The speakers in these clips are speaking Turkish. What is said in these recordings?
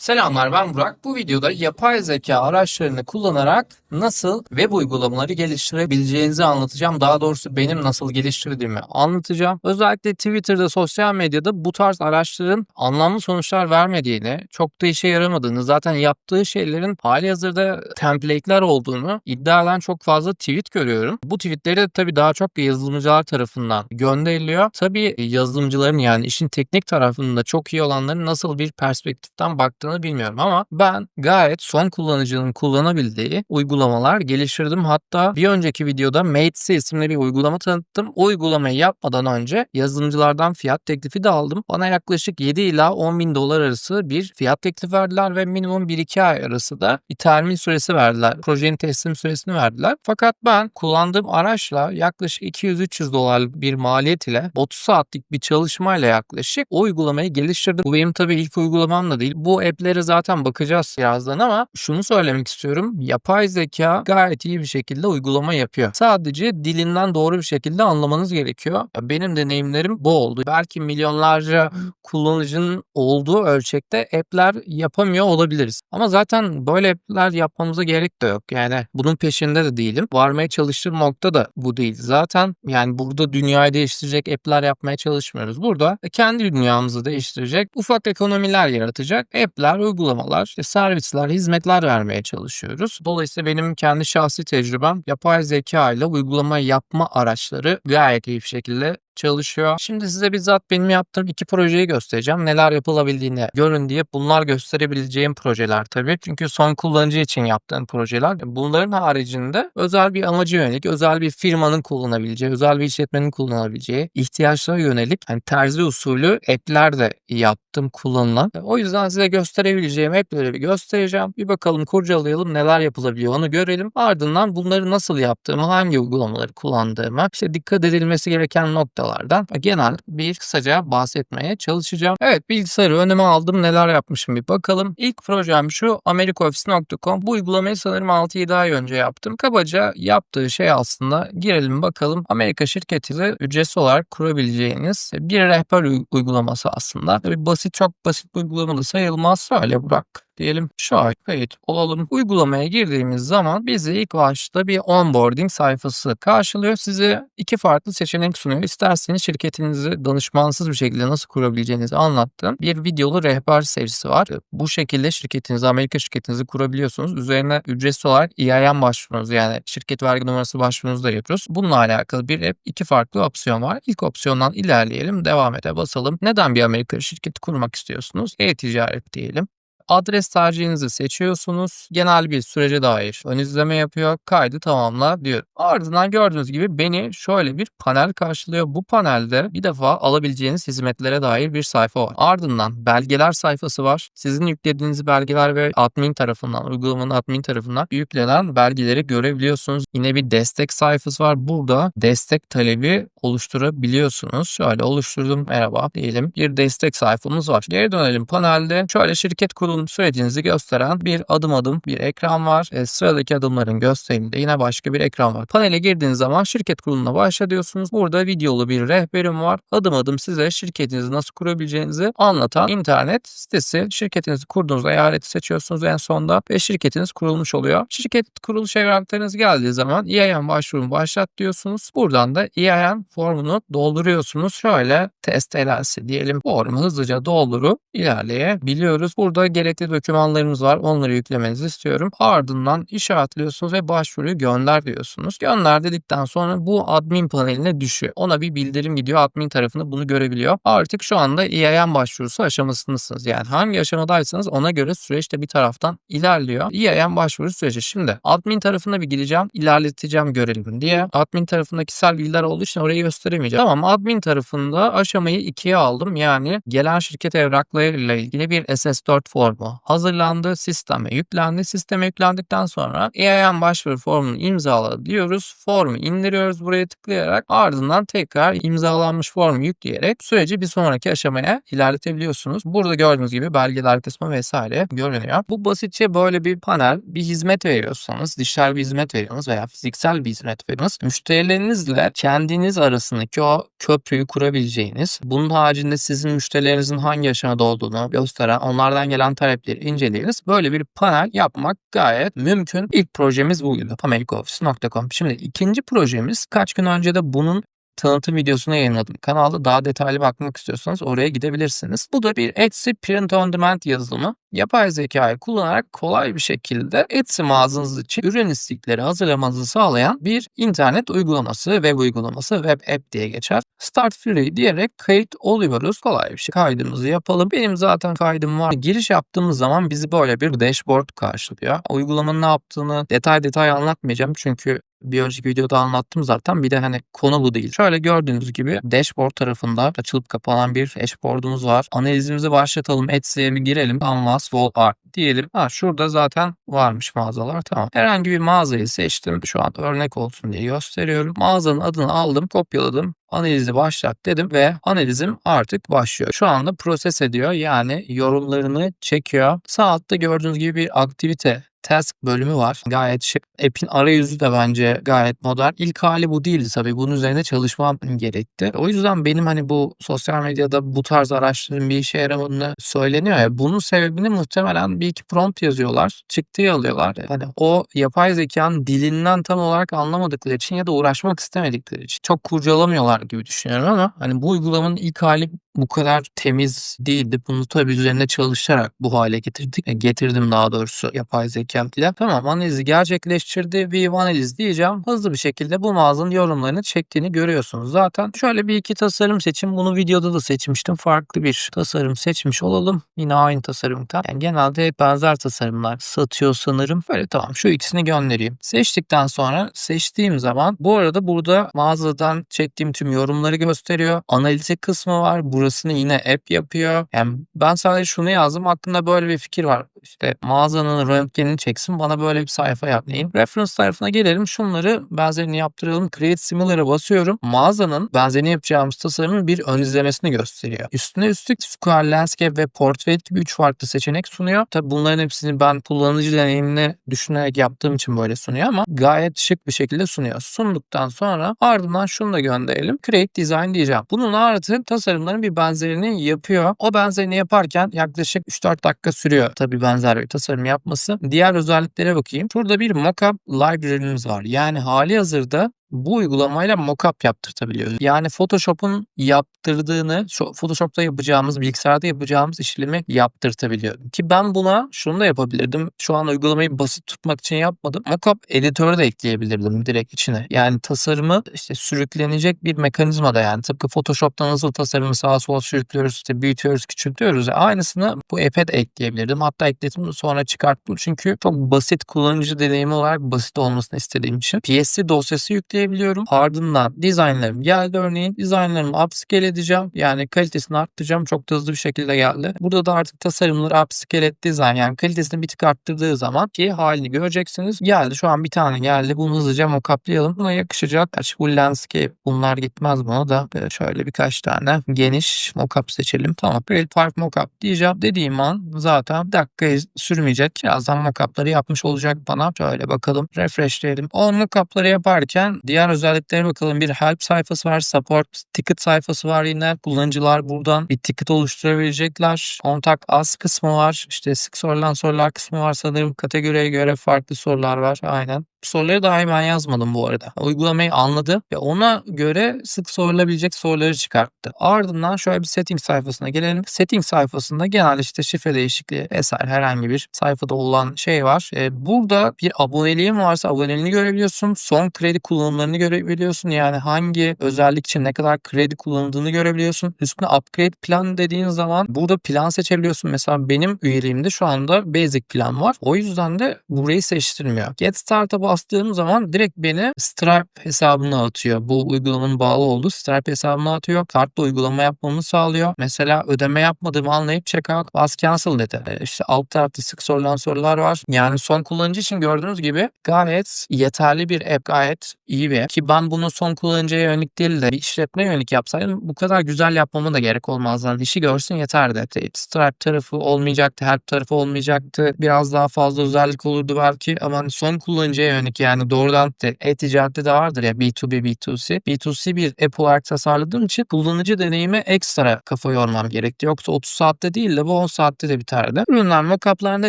Selamlar ben Burak. Bu videoda yapay zeka araçlarını kullanarak nasıl web uygulamaları geliştirebileceğinizi anlatacağım. Daha doğrusu benim nasıl geliştirdiğimi anlatacağım. Özellikle Twitter'da, sosyal medyada bu tarz araçların anlamlı sonuçlar vermediğini, çok da işe yaramadığını, zaten yaptığı şeylerin hali hazırda template'ler olduğunu iddia eden çok fazla tweet görüyorum. Bu tweetleri de tabii daha çok yazılımcılar tarafından gönderiliyor. Tabii yazılımcıların yani işin teknik tarafında çok iyi olanların nasıl bir perspektiften baktığını bilmiyorum ama ben gayet son kullanıcının kullanabildiği uygulamalar geliştirdim. Hatta bir önceki videoda Mates'i isimli bir uygulama tanıttım. O uygulamayı yapmadan önce yazılımcılardan fiyat teklifi de aldım. Bana yaklaşık 7 ila 10 bin dolar arası bir fiyat teklifi verdiler ve minimum 1-2 ay arası da bir termin süresi verdiler. Projenin teslim süresini verdiler. Fakat ben kullandığım araçla yaklaşık 200-300 dolarlık bir maliyet ile 30 saatlik bir çalışmayla yaklaşık o uygulamayı geliştirdim. Bu benim tabii ilk uygulamam da değil. Bu app'lere zaten bakacağız birazdan ama şunu söylemek istiyorum. Yapay zeka gayet iyi bir şekilde uygulama yapıyor. Sadece dilinden doğru bir şekilde anlamanız gerekiyor. Benim deneyimlerim bu oldu. Belki milyonlarca kullanıcının olduğu ölçekte app'ler yapamıyor olabiliriz. Ama zaten böyle app'ler yapmamıza gerek de yok. Yani bunun peşinde de değilim. Varmaya çalıştığım nokta da bu değil. Zaten yani burada dünyayı değiştirecek app'ler yapmaya çalışmıyoruz. Burada kendi dünyamızı değiştirecek ufak ekonomiler yaratacak app'ler, uygulamalar, işte servisler, hizmetler vermeye çalışıyoruz. Dolayısıyla benim kendi şahsi tecrübem yapay zeka ile uygulama yapma araçları gayet iyi bir şekilde çalışıyor. Şimdi size bizzat benim yaptığım iki projeyi göstereceğim. Neler yapılabildiğini görün diye bunlar gösterebileceğim projeler tabii. Çünkü son kullanıcı için yaptığım projeler. Bunların haricinde özel bir amaca yönelik, özel bir firmanın kullanabileceği, özel bir işletmenin kullanabileceği ihtiyaçlara yönelik hani terzi usulü app'ler de yaptım kullanılan. O yüzden size gösterebileceğim app'leri bir göstereceğim. Bir bakalım kurcalayalım neler yapılabiliyor onu görelim. Ardından bunları nasıl yaptığımı, hangi uygulamaları kullandığımı, işte dikkat edilmesi gereken noktalardan genel bir kısaca bahsetmeye çalışacağım. Evet bilgisayarı önüme aldım neler yapmışım bir bakalım. İlk projem şu americaoffice.com. Bu uygulamayı sanırım 6-7 ay önce yaptım. Kabaca yaptığı şey aslında girelim bakalım. Amerika şirketiyle ücretsiz olarak kurabileceğiniz bir rehber uy- uygulaması aslında. Tabii basit çok basit bir uygulama da sayılmaz. Öyle bırak diyelim an kayıt olalım. Uygulamaya girdiğimiz zaman bizi ilk başta bir onboarding sayfası karşılıyor. Size iki farklı seçenek sunuyor. İsterseniz şirketinizi danışmansız bir şekilde nasıl kurabileceğinizi anlattığım bir videolu rehber serisi var. Bu şekilde şirketinizi, Amerika şirketinizi kurabiliyorsunuz. Üzerine ücretsiz olarak EIN başvurunuzu yani şirket vergi numarası başvurunuzu da yapıyoruz. Bununla alakalı bir app, iki farklı opsiyon var. İlk opsiyondan ilerleyelim. Devam ede basalım. Neden bir Amerika şirketi kurmak istiyorsunuz? E-ticaret diyelim. Adres tercihinizi seçiyorsunuz. Genel bir sürece dair ön izleme yapıyor. Kaydı tamamla diyor. Ardından gördüğünüz gibi beni şöyle bir panel karşılıyor. Bu panelde bir defa alabileceğiniz hizmetlere dair bir sayfa var. Ardından belgeler sayfası var. Sizin yüklediğiniz belgeler ve admin tarafından, uygulamanın admin tarafından yüklenen belgeleri görebiliyorsunuz. Yine bir destek sayfası var. Burada destek talebi oluşturabiliyorsunuz. Şöyle oluşturdum merhaba diyelim. Bir destek sayfamız var. Geri dönelim panelde. Şöyle şirket kurulum sürecinizi gösteren bir adım adım bir ekran var. E, sıradaki adımların gösteriminde yine başka bir ekran var. Panele girdiğiniz zaman şirket kurulumuna başla diyorsunuz. Burada videolu bir rehberim var. Adım adım size şirketinizi nasıl kurabileceğinizi anlatan internet sitesi. Şirketinizi kurduğunuzda eyaleti seçiyorsunuz en sonda ve şirketiniz kurulmuş oluyor. Şirket kuruluş evraklarınız geldiği zaman EIN başvurumu başlat diyorsunuz. Buradan da EIN formunu dolduruyorsunuz. Şöyle test LLC diyelim formu hızlıca doldurup ilerleyebiliyoruz. Burada gerekli dokümanlarımız var. Onları yüklemenizi istiyorum. Ardından işaretliyorsunuz ve başvuruyu gönder diyorsunuz. Gönder dedikten sonra bu admin paneline düşüyor. Ona bir bildirim gidiyor. Admin tarafında bunu görebiliyor. Artık şu anda EIN başvurusu aşamasındasınız. Yani hangi aşamadaysanız ona göre süreç de bir taraftan ilerliyor. EIN başvuru süreci. Şimdi admin tarafına bir gideceğim. ilerleteceğim görelim diye. Admin tarafında kişisel bilgiler olduğu için orayı gösteremeyeceğim. Tamam admin tarafında aşamayı ikiye aldım. Yani gelen şirket evraklarıyla ilgili bir SS4 formu hazırlandı. Sisteme yüklendi. Sisteme yüklendikten sonra EIN başvuru formunu imzala diyoruz. Formu indiriyoruz buraya tıklayarak. Ardından tekrar imzalanmış formu yükleyerek süreci bir sonraki aşamaya ilerletebiliyorsunuz. Burada gördüğünüz gibi belgeler kısmı vesaire görünüyor. Bu basitçe böyle bir panel. Bir hizmet veriyorsanız, dijital bir hizmet veriyorsunuz veya fiziksel bir hizmet veriyorsunuz. Müşterilerinizle kendiniz arasındaki o köprüyü kurabileceğiniz, bunun haricinde sizin müşterilerinizin hangi aşamada olduğunu gösteren, onlardan gelen talepleri inceleriz. Böyle bir panel yapmak gayet mümkün. İlk projemiz buydu. americaoffice.com. Şimdi ikinci projemiz kaç gün önce de bunun tanıtım videosunu yayınladım. Kanalda daha detaylı bakmak istiyorsanız oraya gidebilirsiniz. Bu da bir Etsy Print on Demand yazılımı. Yapay zekayı kullanarak kolay bir şekilde Etsy mağazanız için ürün istikleri hazırlamanızı sağlayan bir internet uygulaması, web uygulaması, web app diye geçer. Start Free diyerek kayıt oluyoruz. Kolay bir şey. Kaydımızı yapalım. Benim zaten kaydım var. Giriş yaptığımız zaman bizi böyle bir dashboard karşılıyor. Uygulamanın ne yaptığını detay detay anlatmayacağım çünkü bir önceki videoda anlattım zaten. Bir de hani konu bu değil. Şöyle gördüğünüz gibi dashboard tarafında açılıp kapanan bir dashboardumuz var. Analizimizi başlatalım. Etsy'ye bir girelim. Canvas, Wall Art diyelim. Ha şurada zaten varmış mağazalar. Tamam. Herhangi bir mağazayı seçtim. Şu an örnek olsun diye gösteriyorum. Mağazanın adını aldım, kopyaladım. Analizi başlat dedim ve analizim artık başlıyor. Şu anda proses ediyor yani yorumlarını çekiyor. Sağ altta gördüğünüz gibi bir aktivite task bölümü var. Gayet şık. App'in arayüzü de bence gayet modern. İlk hali bu değildi tabii. Bunun üzerine çalışmam gerekti. O yüzden benim hani bu sosyal medyada bu tarz araçların bir işe yaramadığını söyleniyor ya. Bunun sebebini muhtemelen bir iki prompt yazıyorlar. Çıktıyı alıyorlar. Hani o yapay zekanın dilinden tam olarak anlamadıkları için ya da uğraşmak istemedikleri için çok kurcalamıyorlar gibi düşünüyorum ama hani bu uygulamanın ilk hali bu kadar temiz değildi. Bunu tabii üzerine çalışarak bu hale getirdik. E, getirdim daha doğrusu yapay zeka ile. Tamam analizi gerçekleştirdi. Bir analiz diyeceğim. Hızlı bir şekilde bu mağazanın yorumlarını çektiğini görüyorsunuz. Zaten şöyle bir iki tasarım seçim. Bunu videoda da seçmiştim. Farklı bir tasarım seçmiş olalım. Yine aynı tasarımda. Yani genelde hep benzer tasarımlar satıyor sanırım. Böyle tamam şu ikisini göndereyim. Seçtikten sonra seçtiğim zaman bu arada burada mağazadan çektiğim tüm yorumları gösteriyor. Analitik kısmı var. Bu burasını yine app yapıyor. Yani ben sadece şunu yazdım. Aklımda böyle bir fikir var. İşte mağazanın röntgenini çeksin bana böyle bir sayfa yapmayın. Reference tarafına gelelim. Şunları benzerini yaptıralım. Create Similar'a basıyorum. Mağazanın benzerini yapacağımız tasarımın bir ön izlemesini gösteriyor. Üstüne üstlük Square Landscape ve Portrait gibi 3 farklı seçenek sunuyor. Tabi bunların hepsini ben kullanıcı deneyimini düşünerek yaptığım için böyle sunuyor ama gayet şık bir şekilde sunuyor. Sunduktan sonra ardından şunu da gönderelim. Create Design diyeceğim. Bunun artı tasarımların bir benzerini yapıyor. O benzerini yaparken yaklaşık 3-4 dakika sürüyor tabii benzer bir tasarım yapması. Diğer özelliklere bakayım. Şurada bir mockup library'miz var. Yani hali hazırda bu uygulamayla mockup yaptırtabiliyoruz. Yani Photoshop'un yaptırdığını Photoshop'ta yapacağımız, bilgisayarda yapacağımız işlemi yaptırtabiliyorum. Ki ben buna şunu da yapabilirdim. Şu an uygulamayı basit tutmak için yapmadım. Mockup editörü de ekleyebilirdim direkt içine. Yani tasarımı işte sürüklenecek bir mekanizma da yani tıpkı Photoshop'ta nasıl tasarımı sağa sola sürüklüyoruz, işte büyütüyoruz, küçültüyoruz. Aynısını bu app'e de ekleyebilirdim. Hatta ekledim sonra çıkarttım. Çünkü çok basit kullanıcı deneyimi olarak basit olmasını istediğim için. PSD dosyası yükleyip ekleyebiliyorum. Ardından dizaynlarım geldi örneğin. Dizaynlarımı upscale edeceğim. Yani kalitesini arttıracağım. Çok da hızlı bir şekilde geldi. Burada da artık tasarımları upscale et design yani kalitesini bir tık arttırdığı zaman ki halini göreceksiniz. Geldi şu an bir tane geldi. Bunu hızlıca mockuplayalım. Buna yakışacak. Gerçi bu landscape bunlar gitmez buna da. Şöyle birkaç tane geniş mockup seçelim. Tamam. Create Park mockup diyeceğim. Dediğim an zaten bir dakika sürmeyecek. Birazdan mockupları yapmış olacak bana. Şöyle bakalım. Refreshleyelim. O mockupları yaparken Diğer özelliklere bakalım. Bir help sayfası var. Support ticket sayfası var yine. Kullanıcılar buradan bir ticket oluşturabilecekler. Kontak az kısmı var. İşte sık sorulan sorular kısmı var sanırım. Kategoriye göre farklı sorular var. Aynen. Soruları dahi ben yazmadım bu arada. Uygulamayı anladı ve ona göre sık sorulabilecek soruları çıkarttı. Ardından şöyle bir setting sayfasına gelelim. Setting sayfasında genelde işte şifre değişikliği vesaire herhangi bir sayfada olan şey var. Ee, burada bir aboneliğin varsa aboneliğini görebiliyorsun. Son kredi kullanımlarını görebiliyorsun. Yani hangi özellik için ne kadar kredi kullanıldığını görebiliyorsun. Üstüne upgrade plan dediğin zaman burada plan seçebiliyorsun. Mesela benim üyeliğimde şu anda basic plan var. O yüzden de burayı seçtirmiyor. Get Start'a bastığım zaman direkt beni Stripe hesabına atıyor. Bu uygulamanın bağlı olduğu Stripe hesabına atıyor. Kartla uygulama yapmamı sağlıyor. Mesela ödeme yapmadığımı anlayıp checkout bas cancel dedi. E, işte alt tarafta sık sorulan sorular var. Yani son kullanıcı için gördüğünüz gibi gayet yeterli bir app. Gayet iyi bir app. Ki ben bunu son kullanıcıya yönelik değil de bir işletme yönelik yapsaydım bu kadar güzel yapmama da gerek olmazdı. Yani işi görsün yeterdi. Stripe tarafı olmayacaktı, help tarafı olmayacaktı. Biraz daha fazla özellik olurdu belki ama hani son kullanıcıya yönelik yani doğrudan e-ticarette de vardır ya B2B, B2C. B2C bir app olarak tasarladığım için kullanıcı deneyime ekstra kafa yormam gerekti. Yoksa 30 saatte değil de bu 10 saatte de biterdi. Ürünler mockuplarında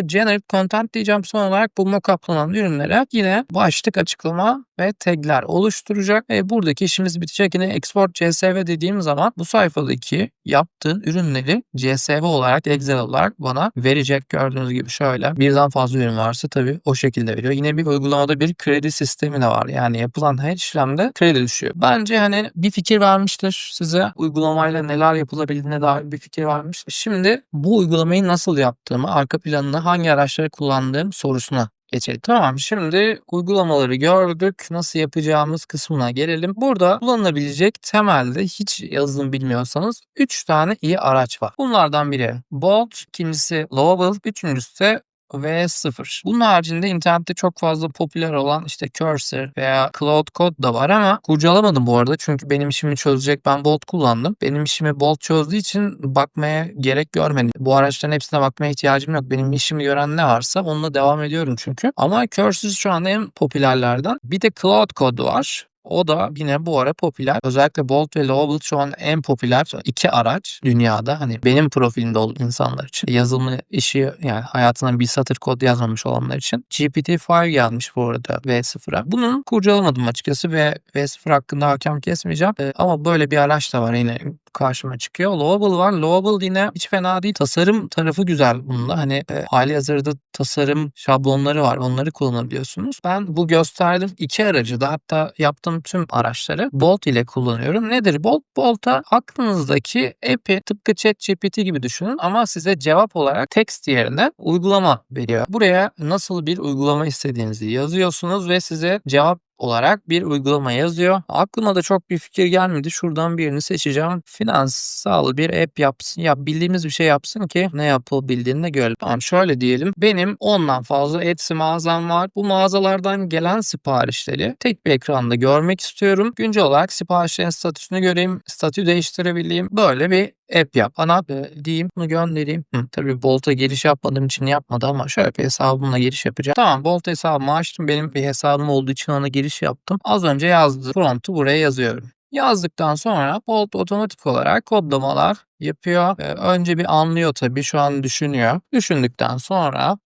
generate content diyeceğim son olarak bu mockuplanan ürünlere yine başlık açıklama ve tagler oluşturacak. E, buradaki işimiz bitecek. Yine export CSV dediğim zaman bu sayfadaki yaptığın ürünleri CSV olarak Excel olarak bana verecek. Gördüğünüz gibi şöyle birden fazla ürün varsa tabii o şekilde veriyor. Yine bir uygulamada bir kredi sistemi de var. Yani yapılan her işlemde kredi düşüyor. Bence hani bir fikir vermiştir size. Uygulamayla neler yapılabildiğine dair bir fikir vermiştir. Şimdi bu uygulamayı nasıl yaptığımı, arka planında hangi araçları kullandığım sorusuna geçelim. Tamam şimdi uygulamaları gördük. Nasıl yapacağımız kısmına gelelim. Burada kullanılabilecek temelde hiç yazılım bilmiyorsanız 3 tane iyi araç var. Bunlardan biri Bolt, ikincisi Lovable, üçüncüsü de V0. Bunun haricinde internette çok fazla popüler olan işte Cursor veya Cloud Code da var ama kurcalamadım bu arada çünkü benim işimi çözecek ben Bolt kullandım. Benim işimi Bolt çözdüğü için bakmaya gerek görmedim. Bu araçların hepsine bakmaya ihtiyacım yok. Benim işimi gören ne varsa onunla devam ediyorum çünkü. Ama Cursor şu anda en popülerlerden. Bir de Cloud Code var. O da yine bu ara popüler. Özellikle Bolt ve Lowell şu an en popüler iki araç dünyada. Hani benim profilimde olan insanlar için. Yazılımı işi yani hayatına bir satır kod yazmamış olanlar için. GPT-5 gelmiş bu arada V0'a. Bunun kurcalamadım açıkçası ve V0 hakkında hakem kesmeyeceğim. Ee, ama böyle bir araç da var yine karşıma çıkıyor. Lovable var. Lovable yine hiç fena değil. Tasarım tarafı güzel bunda. Hani e, hali hazırda tasarım şablonları var. Onları kullanabiliyorsunuz. Ben bu gösterdiğim iki aracı da hatta yaptığım tüm araçları Bolt ile kullanıyorum. Nedir Bolt? Bolt'a aklınızdaki app'i tıpkı ChatGPT gibi düşünün ama size cevap olarak text yerine uygulama veriyor. Buraya nasıl bir uygulama istediğinizi yazıyorsunuz ve size cevap olarak bir uygulama yazıyor. Aklıma da çok bir fikir gelmedi. Şuradan birini seçeceğim. Finansal bir app yapsın. Ya bildiğimiz bir şey yapsın ki ne yapılabildiğini de görelim. Tamam şöyle diyelim. Benim ondan fazla Etsy mağazam var. Bu mağazalardan gelen siparişleri tek bir ekranda görmek istiyorum. Güncel olarak siparişlerin statüsünü göreyim. Statü değiştirebileyim. Böyle bir app yap. Bana diyeyim bunu göndereyim. Hı, tabii Bolt'a giriş yapmadığım için yapmadı ama şöyle bir hesabımla giriş yapacağım. Tamam Bolt hesabımı açtım. Benim bir hesabım olduğu için ona giriş yaptım. Az önce yazdı. Prompt'u buraya yazıyorum. Yazdıktan sonra Bolt otomatik olarak kodlamalar yapıyor. Ee, önce bir anlıyor tabii şu an düşünüyor. Düşündükten sonra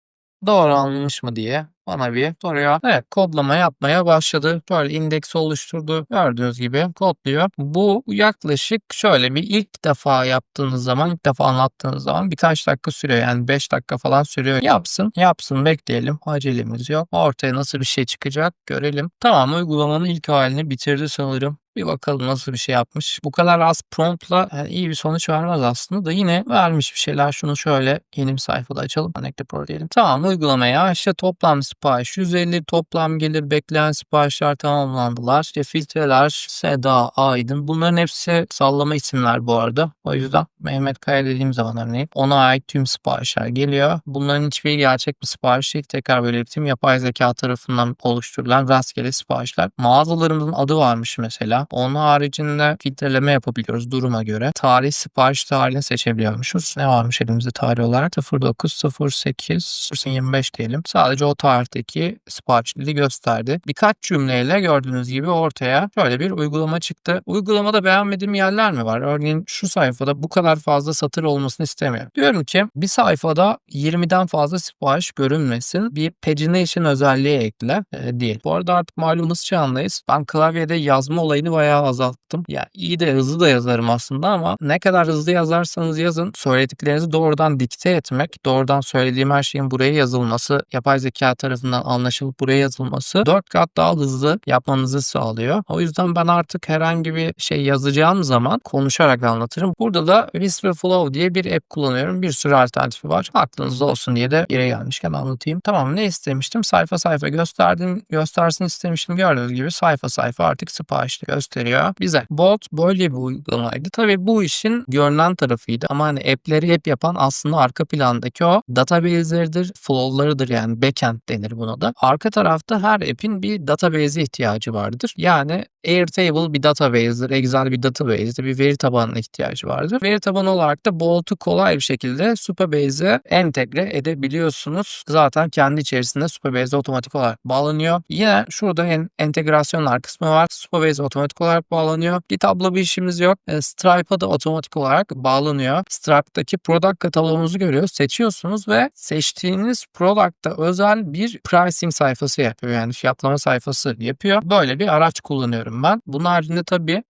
doğru anlamış mı diye bana bir soruyor. Evet kodlama yapmaya başladı. Böyle indeks oluşturdu. Gördüğünüz gibi kodluyor. Bu yaklaşık şöyle bir ilk defa yaptığınız zaman ilk defa anlattığınız zaman birkaç dakika sürüyor. Yani 5 dakika falan sürüyor. Yapsın yapsın bekleyelim. Acelemiz yok. Ortaya nasıl bir şey çıkacak görelim. Tamam uygulamanın ilk halini bitirdi sanırım. Bir bakalım nasıl bir şey yapmış. Bu kadar az promptla yani iyi bir sonuç vermez aslında da yine vermiş bir şeyler. Şunu şöyle yeni bir sayfada açalım. Connect Pro diyelim. Tamam uygulamaya işte toplam sipariş 150 toplam gelir bekleyen siparişler tamamlandılar. İşte filtreler Seda Aydın bunların hepsi sallama isimler bu arada. O yüzden Mehmet Kaya dediğim zaman örneğin ona ait tüm siparişler geliyor. Bunların hiçbiri gerçek bir sipariş değil. Tekrar belirteyim yapay zeka tarafından oluşturulan rastgele siparişler. Mağazalarımızın adı varmış mesela. Onun haricinde filtreleme yapabiliyoruz duruma göre. Tarih sipariş tarihini seçebiliyormuşuz. Ne varmış elimizde tarih olarak? 0908 25 diyelim. Sadece o tarihteki siparişleri gösterdi. Birkaç cümleyle gördüğünüz gibi ortaya şöyle bir uygulama çıktı. Uygulamada beğenmediğim yerler mi var? Örneğin şu sayfada bu kadar fazla satır olmasını istemiyorum. Diyorum ki bir sayfada 20'den fazla sipariş görünmesin. Bir pagination özelliği ekle e, değil. Bu arada artık malum hız çağındayız. Ben klavyede yazma olayını bayağı azalttım. Ya iyi de hızlı da yazarım aslında ama ne kadar hızlı yazarsanız yazın söylediklerinizi doğrudan dikte etmek, doğrudan söylediğim her şeyin buraya yazılması, yapay zeka tarafından anlaşılıp buraya yazılması 4 kat daha hızlı yapmanızı sağlıyor. O yüzden ben artık herhangi bir şey yazacağım zaman konuşarak anlatırım. Burada da Whisper Flow diye bir app kullanıyorum. Bir sürü alternatifi var. Aklınızda olsun diye de yere gelmişken anlatayım. Tamam ne istemiştim? Sayfa sayfa gösterdim, göstersin istemiştim. Gördüğünüz gibi sayfa sayfa artık siparişli göster gösteriyor bize. Bolt böyle bir uygulamaydı. Tabii bu işin görünen tarafıydı ama hani app'leri hep yapan aslında arka plandaki o database'leridir, flow'larıdır yani backend denir buna da. Arka tarafta her app'in bir database'e ihtiyacı vardır. Yani Airtable bir database'dir, Excel bir database'dir, bir veri tabanına ihtiyacı vardır. Veri tabanı olarak da Bolt'u kolay bir şekilde Superbase'e entegre edebiliyorsunuz. Zaten kendi içerisinde Superbase'e otomatik olarak bağlanıyor. Yine şurada en entegrasyonlar kısmı var. Superbase otomatik olarak bağlanıyor. GitHub'la bir işimiz yok. E, Stripe'a da otomatik olarak bağlanıyor. Stripe'daki product kataloğumuzu görüyoruz. Seçiyorsunuz ve seçtiğiniz product'a özel bir pricing sayfası yapıyor. Yani fiyatlama sayfası yapıyor. Böyle bir araç kullanıyorum ben. Bunun haricinde tabii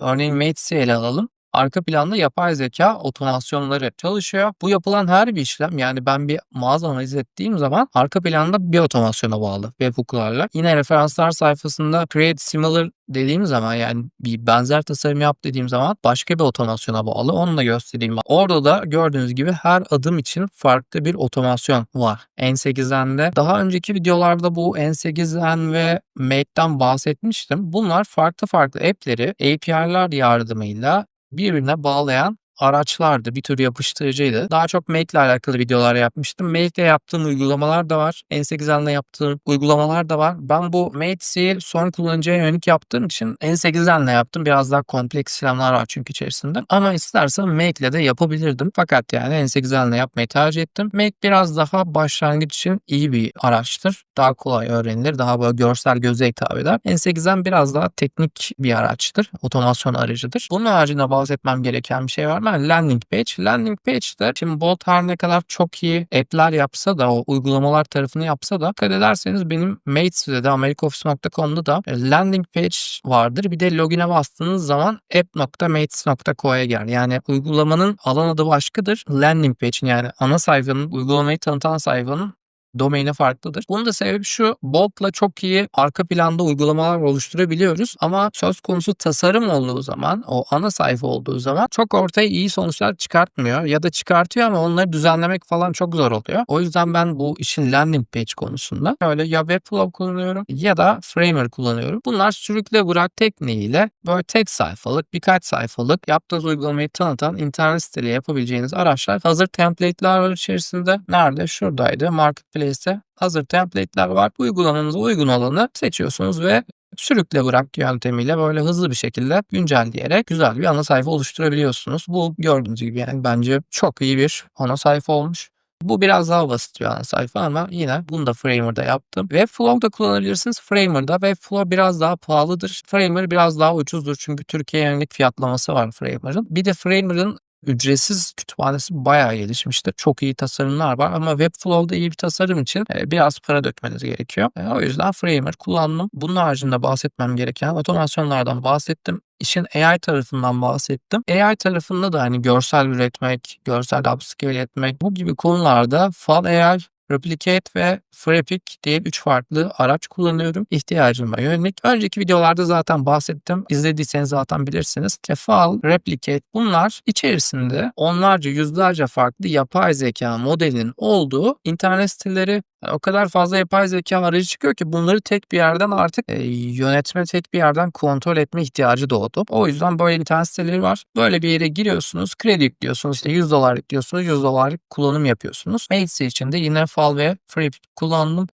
örneğin Mates'i ele alalım. Arka planda yapay zeka otomasyonları çalışıyor. Bu yapılan her bir işlem yani ben bir mağaza analiz ettiğim zaman arka planda bir otomasyona bağlı webhook'larla. Yine referanslar sayfasında create similar dediğim zaman yani bir benzer tasarım yap dediğim zaman başka bir otomasyona bağlı. Onu da göstereyim. Orada da gördüğünüz gibi her adım için farklı bir otomasyon var. N8'den de daha önceki videolarda bu N8'den ve Make'den bahsetmiştim. Bunlar farklı farklı app'leri API'ler yardımıyla birbirine bağlayan araçlardı. Bir tür yapıştırıcıydı. Daha çok Make ile alakalı videolar yapmıştım. Make ile yaptığım uygulamalar da var. N8'denle yaptığım uygulamalar da var. Ben bu Mate'i son kullanıcıya yönelik yaptığım için N8'denle yaptım. Biraz daha kompleks işlemler var çünkü içerisinde. Ama istersen Make ile de yapabilirdim. Fakat yani N8'denle yapmayı tercih ettim. Make biraz daha başlangıç için iyi bir araçtır. Daha kolay öğrenilir. Daha böyle görsel göze hitap eder. N8'den biraz daha teknik bir araçtır. Otomasyon aracıdır. Bunun haricinde bahsetmem gereken bir şey var mı? Hemen landing page. Landing page'de şimdi Bolt her ne kadar çok iyi app'ler yapsa da o uygulamalar tarafını yapsa da dikkat ederseniz benim Mates'de de americaoffice.com'da da e, landing page vardır. Bir de login'e bastığınız zaman app.mates.co'ya gel. Yani uygulamanın alan adı başkadır. Landing page'in yani ana sayfanın uygulamayı tanıtan sayfanın domaini farklıdır. Bunun da sebebi şu Bolt'la çok iyi arka planda uygulamalar oluşturabiliyoruz ama söz konusu tasarım olduğu zaman o ana sayfa olduğu zaman çok ortaya iyi sonuçlar çıkartmıyor ya da çıkartıyor ama onları düzenlemek falan çok zor oluyor. O yüzden ben bu işin landing page konusunda öyle ya Webflow kullanıyorum ya da Framer kullanıyorum. Bunlar sürükle bırak tekniğiyle böyle tek sayfalık birkaç sayfalık yaptığınız uygulamayı tanıtan internet siteli yapabileceğiniz araçlar hazır template'ler var içerisinde. Nerede? Şuradaydı. Marketplace Marketplace'te hazır template'ler var. Uygulamamıza uygun olanı seçiyorsunuz ve sürükle bırak yöntemiyle böyle hızlı bir şekilde güncelleyerek güzel bir ana sayfa oluşturabiliyorsunuz. Bu gördüğünüz gibi yani bence çok iyi bir ana sayfa olmuş. Bu biraz daha basit bir ana sayfa ama yine bunu da Framer'da yaptım. Webflow da kullanabilirsiniz. Framer'da Webflow biraz daha pahalıdır. Framer biraz daha ucuzdur çünkü Türkiye yönelik fiyatlaması var Framer'ın. Bir de Framer'ın ücretsiz kütüphanesi bayağı gelişmiştir. Çok iyi tasarımlar var ama Webflow'da iyi bir tasarım için e, biraz para dökmeniz gerekiyor. E, o yüzden Framer kullandım. Bunun haricinde bahsetmem gereken otomasyonlardan bahsettim. İşin AI tarafından bahsettim. AI tarafında da hani görsel üretmek, görsel upscale etmek bu gibi konularda Fal AI Replicate ve Frapic diye 3 farklı araç kullanıyorum ihtiyacıma yönelik. Önceki videolarda zaten bahsettim. İzlediyseniz zaten bilirsiniz. Tefal, Replicate bunlar içerisinde onlarca yüzlerce farklı yapay zeka modelinin olduğu internet siteleri o kadar fazla yapay zeka aracı çıkıyor ki bunları tek bir yerden artık e, yönetme, tek bir yerden kontrol etme ihtiyacı doğdu. O yüzden böyle internet siteleri var. Böyle bir yere giriyorsunuz, kredi yüklüyorsunuz, işte 100 dolar yüklüyorsunuz, 100 dolarlık kullanım yapıyorsunuz. Mailsi için de yine Fal ve Free kullandım.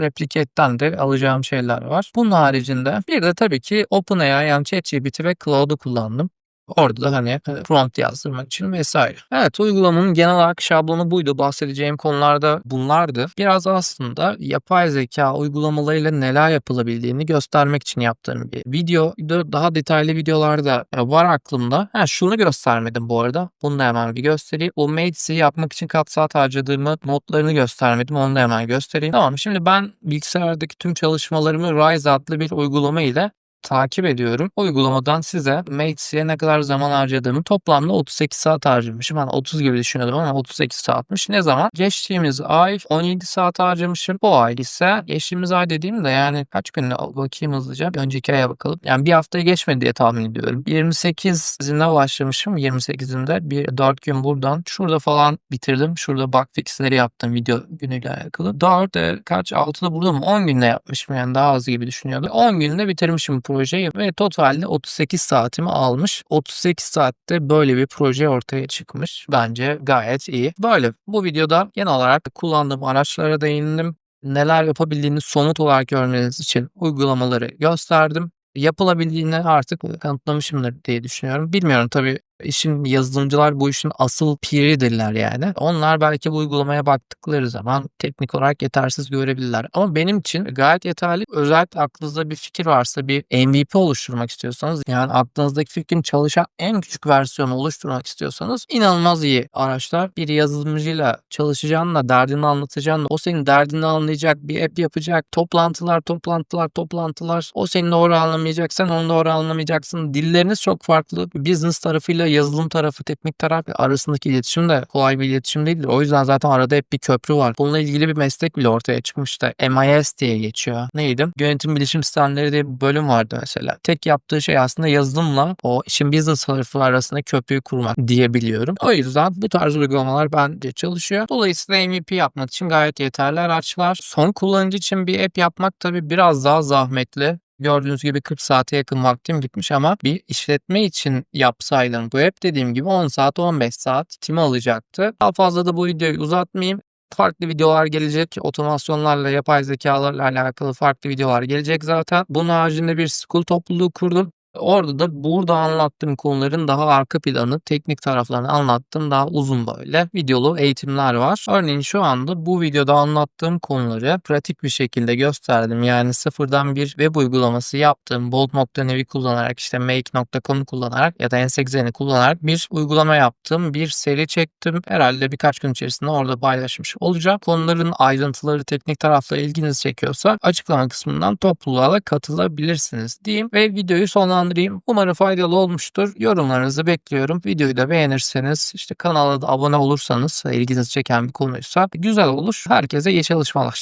Replicate'den de alacağım şeyler var. Bunun haricinde bir de tabii ki OpenAI yani ChatGPT ve Cloud'u kullandım. Orada da hani prompt yazdırmak için vesaire. Evet uygulamanın genel olarak şablonu buydu. Bahsedeceğim konularda bunlardı. Biraz aslında yapay zeka uygulamalarıyla neler yapılabildiğini göstermek için yaptığım bir video. Daha detaylı videolarda var aklımda. Ha, şunu göstermedim bu arada. Bunu da hemen bir göstereyim. O Mates'i yapmak için kaç saat harcadığımı notlarını göstermedim. Onu da hemen göstereyim. Tamam şimdi ben bilgisayardaki tüm çalışmalarımı Rise adlı bir uygulama ile takip ediyorum. Uygulamadan size Mates'e ne kadar zaman harcadığımı toplamda 38 saat harcamışım. Ben 30 gibi düşünüyordum ama 38 saatmiş. Ne zaman? Geçtiğimiz ay 17 saat harcamışım. Bu ay ise geçtiğimiz ay dediğimde yani kaç gün bakayım hızlıca. Bir önceki aya bakalım. Yani bir haftayı geçmedi diye tahmin ediyorum. 28'inde başlamışım. 28'inde bir 4 gün buradan. Şurada falan bitirdim. Şurada bug fixleri yaptım video günüyle alakalı. 4 e, kaç 6'da burada mı? 10 günde yapmışım yani daha az gibi düşünüyordum. 10 günde bitirmişim projeyi ve totalde 38 saatimi almış. 38 saatte böyle bir proje ortaya çıkmış. Bence gayet iyi. Böyle bu videoda genel olarak kullandığım araçlara değindim. Neler yapabildiğini somut olarak görmeniz için uygulamaları gösterdim. Yapılabildiğini artık kanıtlamışımdır diye düşünüyorum. Bilmiyorum tabii işin yazılımcılar bu işin asıl piridirler yani. Onlar belki bu uygulamaya baktıkları zaman teknik olarak yetersiz görebilirler. Ama benim için gayet yeterli. Özellikle aklınızda bir fikir varsa bir MVP oluşturmak istiyorsanız yani aklınızdaki fikrin çalışan en küçük versiyonu oluşturmak istiyorsanız inanılmaz iyi araçlar. Bir yazılımcıyla çalışacağınla derdini anlatacağınla o senin derdini anlayacak bir app yapacak. Toplantılar toplantılar toplantılar. O seni doğru anlamayacak sen onu doğru anlamayacaksın. Dilleriniz çok farklı. Business tarafıyla yazılım tarafı, teknik taraf arasındaki iletişim de kolay bir iletişim değildir. O yüzden zaten arada hep bir köprü var. Bununla ilgili bir meslek bile ortaya çıkmıştı. MIS diye geçiyor. Neydi? Yönetim bilişim sistemleri diye bir bölüm vardı mesela. Tek yaptığı şey aslında yazılımla o işin business tarafı arasında köprüyü kurmak diyebiliyorum. O yüzden bu tarz uygulamalar bence çalışıyor. Dolayısıyla MVP yapmak için gayet yeterli araçlar. Son kullanıcı için bir app yapmak tabii biraz daha zahmetli. Gördüğünüz gibi 40 saate yakın vaktim gitmiş ama bir işletme için yapsaydım bu app dediğim gibi 10 saat 15 saat time alacaktı. Daha fazla da bu videoyu uzatmayayım. Farklı videolar gelecek. Otomasyonlarla, yapay zekalarla alakalı farklı videolar gelecek zaten. Bunun haricinde bir school topluluğu kurdum. Orada da burada anlattığım konuların daha arka planı, teknik taraflarını anlattığım daha uzun böyle videolu eğitimler var. Örneğin şu anda bu videoda anlattığım konuları pratik bir şekilde gösterdim. Yani sıfırdan bir web uygulaması yaptığım Bolt.nev'i kullanarak işte make.com'u kullanarak ya da N8'ini kullanarak bir uygulama yaptım. Bir seri çektim. Herhalde birkaç gün içerisinde orada paylaşmış olacağım. Konuların ayrıntıları, teknik tarafları ilginizi çekiyorsa açıklama kısmından topluluğa katılabilirsiniz diyeyim ve videoyu sonlandırayım. Umarım faydalı olmuştur. Yorumlarınızı bekliyorum. Videoyu da beğenirseniz işte kanala da abone olursanız ilginizi çeken bir konuysa güzel olur. Herkese iyi çalışmalar.